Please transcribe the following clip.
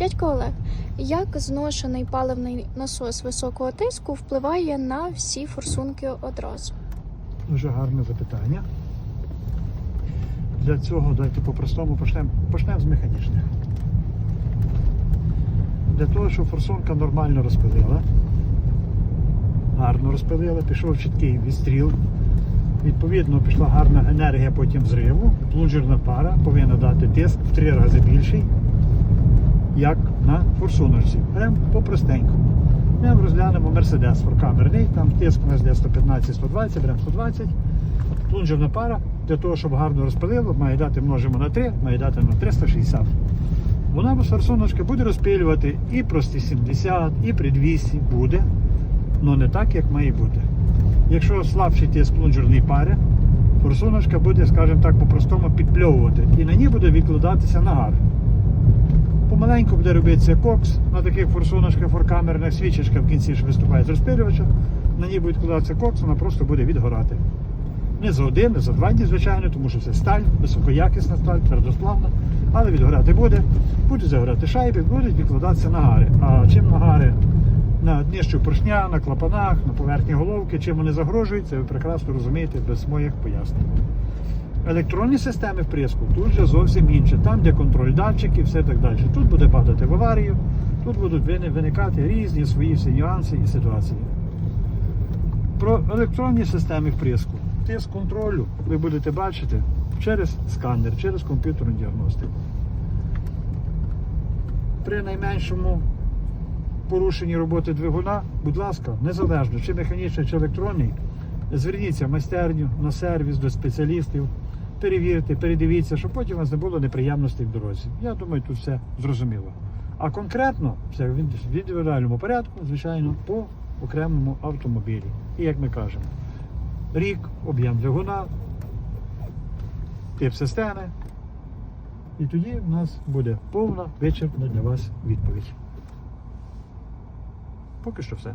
Дядько Олег, як зношений паливний насос високого тиску впливає на всі форсунки одразу? Дуже гарне запитання. Для цього давайте по-простому почнемо почнемо з механічних. Для того, щоб форсунка нормально розпилила, гарно розпилила, пішов чіткий відстріл. Відповідно, пішла гарна енергія потім зриву. Плунжерна пара повинна дати тиск в три рази більший, як на форсуночці. Прям по-простеньку. Ми розглянемо Mercedes форкамерний, там тиск у нас де 115-120, беремо 120. Плунжерна пара для того, щоб гарно розпилило, має дати множимо на 3, має дати на 360. Вона без форсуночки буде розпилювати і про 170, і при 200 буде, але не так, як має бути. Якщо слабший тиск плунжерної пари, форсуночка буде, скажімо так, по-простому підпльовувати і на ній буде відкладатися нагар. Помаленьку буде робитися кокс на таких форсуночках форкамерних, свічечка в кінці ж виступає з розпилювача, на ній буде відкладатися кокс, вона просто буде відгорати. Не за один, не за два дні, звичайно, тому що це сталь, високоякісна сталь, твердосплавна, але відгорати буде, будуть загорати шайби, будуть відкладатися нагари. А чим нагари на дніщу поршня, на клапанах, на поверхні головки, чим вони загрожують, це ви прекрасно розумієте без моїх пояснень. Електронні системи вприску тут вже зовсім інше. Там, де контроль датчиків, все так далі. Тут буде падати в аварію, тут будуть виникати різні свої всі нюанси і ситуації. Про електронні системи вприску. Тиск контролю ви будете бачити через сканер, через комп'ютерну діагностику. При найменшому порушенні роботи двигуна, будь ласка, незалежно чи механічний, чи електронний, зверніться в майстерню, на сервіс до спеціалістів, перевірте, передивіться, щоб потім у вас не було неприємностей в дорозі. Я думаю, тут все зрозуміло. А конкретно все в ін- в індивідуальному порядку, звичайно, по окремому автомобілі. І як ми кажемо, рік, об'єм двигуна, тип системи. І тоді в нас буде повна вичерпна для вас відповідь. Поки що все.